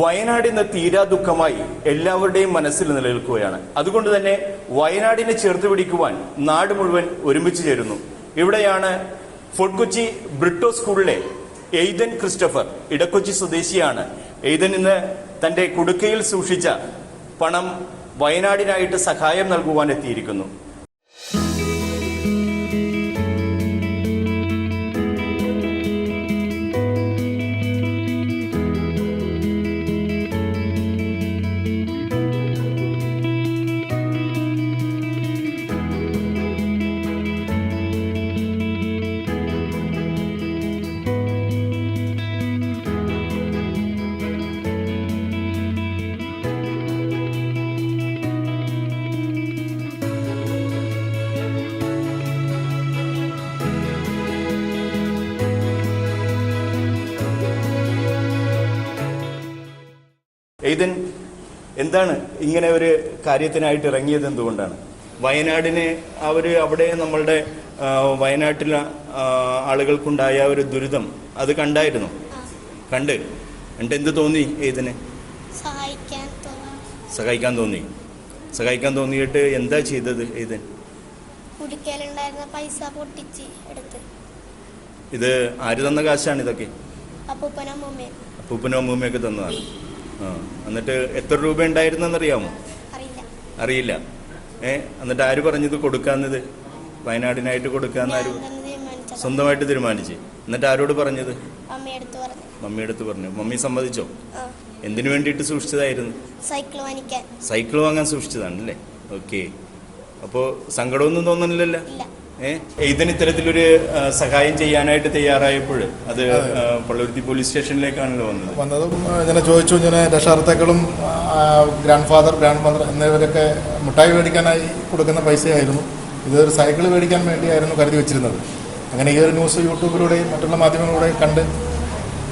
വയനാട് ഇന്ന് തീരാ ദുഃഖമായി എല്ലാവരുടെയും മനസ്സിൽ നിലനിൽക്കുകയാണ്. അതുകൊണ്ട് തന്നെ വയനാടിനെ ചേർത്ത് പിടിക്കുവാൻ നാട് മുഴുവൻ ഒരുമിച്ച് ചേരുന്നു. ഇവിടെയാണ് ഫോർട്ട് കൊച്ചി ബ്രിട്ടോ സ്കൂളിലെ എയ്തൻ ക്രിസ്റ്റഫർ ഇടക്കൊച്ചി സ്വദേശിയാണ്. എയ്തൻ ഇന്ന് തന്റെ കുടുക്കയിൽ സൂക്ഷിച്ച പണം വയനാടിനായിട്ട് സഹായം നൽകുവാൻ എത്തിയിരിക്കുന്നു. എയ്തൻ എന്താണ് ഇങ്ങനെ ഒരു കാര്യത്തിനായിട്ട് ഇറങ്ങിയത് എന്തുകൊണ്ടാണ്? വയനാടിനെ അവർ അവിടെ നമ്മളുടെ വയനാട്ടിലെ ആളുകൾക്കുണ്ടായ ഒരു ദുരിതം അത് കണ്ടായിരുന്നു? കണ്ട്. എന്നിട്ട് എന്ത് തോന്നി എയ്തിന്? സഹായിക്കാൻ തോന്നി. സഹായിക്കാൻ തോന്നി. സഹായിക്കാൻ തോന്നിയിട്ട് എന്താ ചെയ്തത് എയ്തൻ? കുടിക്കലുണ്ടായിരുന്ന പൈസ പൊട്ടിച്ച് എടുത്ത്. ഇത് ആര് തന്ന കാശാണ് ഇതൊക്കെ? അപ്പൂപ്പനോ അമ്മൂമ്മയും. അപ്പൂപ്പനും അമ്മൂമ്മയൊക്കെ തന്നതാണ്. എന്നിട്ട് എത്ര രൂപ ഉണ്ടായിരുന്നെന്നറിയാമോ? അറിയില്ല. അറിയില്ല. ഏ എന്നിട്ട് ആര് പറഞ്ഞത് കൊടുക്കാന്നത് വയനാടിനായിട്ട് കൊടുക്കാന്ന് ആര് സ്വന്തമായിട്ട് തീരുമാനിച്ച്. എന്നിട്ട് ആരോട് പറഞ്ഞത്? മമ്മി പറഞ്ഞു. മമ്മി സമ്മതിച്ചോ? എന്തിനു വേണ്ടിയിട്ട് സൂക്ഷിച്ചതായിരുന്നു? സൈക്കിൾ വാങ്ങിക്കാൻ. സൈക്കിൾ വാങ്ങാൻ സൂക്ഷിച്ചതാണല്ലേ? ഓക്കെ. അപ്പോൾ സങ്കടമൊന്നും ഏ ഇതിന് ഇത്തരത്തിലൊരു സഹായം ചെയ്യാനായിട്ട് തയ്യാറായപ്പോൾ അത് പള്ളുരുത്തി പോലീസ് സ്റ്റേഷനിലേക്കാണല്ലോ വന്നത്. വന്നതും ഇങ്ങനെ ചോദിച്ചു ഇങ്ങനെ രക്ഷാകർത്താക്കളും ഗ്രാൻഡ് ഫാദർ ഗ്രാൻഡ് മദർ എന്നിവരൊക്കെ മുട്ടായി മേടിക്കാനായി കൊടുക്കുന്ന പൈസയായിരുന്നു. ഇതൊരു സൈക്കിൾ മേടിക്കാൻ വേണ്ടിയായിരുന്നു കരുതി വെച്ചിരുന്നത്. അങ്ങനെ ഈ ഒരു ന്യൂസ് യൂട്യൂബിലൂടെയും മറ്റുള്ള മാധ്യമങ്ങളിലൂടെയും കണ്ട്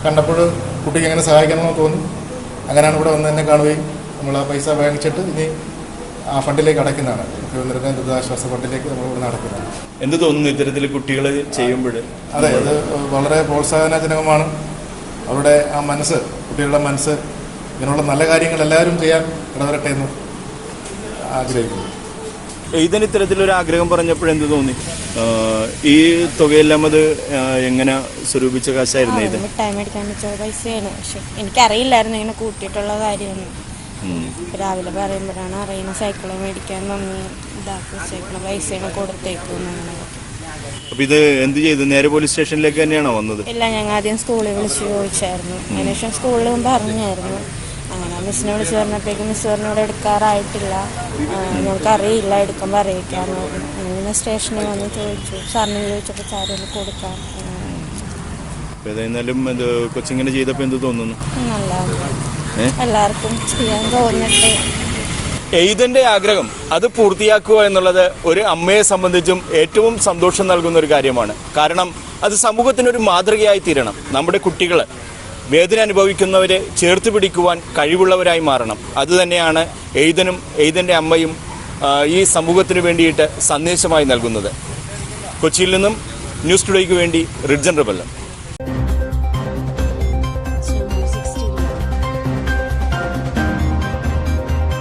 കണ്ടപ്പോൾ കുട്ടിക്ക് എങ്ങനെ സഹായിക്കണമെന്ന് തോന്നി. അങ്ങനെയാണ് ഇവിടെ വന്ന് തന്നെ കാണുകയും നമ്മൾ ആ പൈസ വാങ്ങിച്ചിട്ട് ഇനി ആ ഫണ്ടിലേക്ക് അടയ്ക്കുന്നതാണ്. മുഖ്യമന്ത്രിയുടെ ദുരിതാശ്വാസ ഫണ്ടിലേക്ക് നമ്മൾ ഇവിടെ നടക്കുന്നത് എന്ത് തോന്നുന്നു ഇത്തരത്തിൽ കുട്ടികൾ ചെയ്യുമ്പോൾ? അതെ അത് വളരെ പ്രോത്സാഹനജനകമാണ്. അവരുടെ ആ മനസ്സ് കുട്ടികളുടെ മനസ്സ് ഇങ്ങനെയുള്ള നല്ല കാര്യങ്ങൾ എല്ലാവരും ചെയ്യാൻ ഇടവരട്ടെ എന്ന് ആഗ്രഹിക്കുന്നു. ഇതിന് ഇത്തരത്തിലൊരു ആഗ്രഹം പറഞ്ഞപ്പോൾ എന്ത് തോന്നി? ഈ തുകയെല്ലാം അത് എങ്ങനെ സ്വരൂപിച്ച കാശായിരുന്നു ഇത്? ടൈം എടുക്കാൻ വെച്ച പൈസയാണ്. പക്ഷെ എനിക്കറിയില്ലായിരുന്നു ഇങ്ങനെ കൂട്ടിയിട്ടുള്ള കാര്യമൊന്നും. രാവിലെ പറയുമ്പോഴാണ് അറിയുന്ന സൈക്കിൾ മേടിക്കാൻ വന്ന് ഇതാക്കി സൈക്കിൾ പൈസയാണ് കൊടുത്തേക്കും അപ്പൊ ഇത് എന്ത് ചെയ്തു? നേരെ പോലീസ് സ്റ്റേഷനിലേക്ക് തന്നെയാണോ വന്നത്? ഇല്ല ഞങ്ങൾ ആദ്യം സ്കൂളിൽ വിളിച്ച് ചോദിച്ചായിരുന്നു. അതിനുശേഷം സ്കൂളിലും പറഞ്ഞായിരുന്നു അങ്ങനെ മിസ്സിനെ വിളിച്ച് പറഞ്ഞപ്പോഴേക്കും മിസ് പറഞ്ഞു ഇവിടെ എടുക്കാറായിട്ടില്ല. ഞങ്ങൾക്ക് അറിയില്ല എടുക്കുമ്പോൾ അറിയിക്കാമെന്ന് പറഞ്ഞു. അങ്ങനെ സ്റ്റേഷനിൽ വന്ന് ചോദിച്ചു. സാറിന് ചോദിച്ചപ്പോൾ സാറിന് കൊടുക്കാം. അങ്ങനെ. ഏതായിരുന്നാലും ഇത് കൊച്ചിങ്ങനെ ചെയ്തപ്പോൾ എന്ത് തോന്നുന്നു? നല്ല? എല്ലാവർക്കും ചെയ്യാൻ തോന്നട്ടെ. എയ്തന്റെ ആഗ്രഹം അത് പൂർത്തിയാക്കുക എന്നുള്ളത് ഒരു അമ്മയെ സംബന്ധിച്ചും ഏറ്റവും സന്തോഷം നൽകുന്ന ഒരു കാര്യമാണ്. കാരണം അത് സമൂഹത്തിനൊരു മാതൃകയായി തീരണം. നമ്മുടെ കുട്ടികൾ വേദന അനുഭവിക്കുന്നവരെ ചേർത്ത് പിടിക്കുവാൻ കഴിവുള്ളവരായി മാറണം. അതുതന്നെയാണ് എയ്തനും എയ്തന്റെ അമ്മയും ഈ സമൂഹത്തിന് വേണ്ടിയിട്ട് സന്ദേശമായി നൽകുന്നത്. കൊച്ചിയിൽ നിന്നും ന്യൂസ് ടുഡേക്ക് വേണ്ടി റിഡ്ജൻ റബല്ല.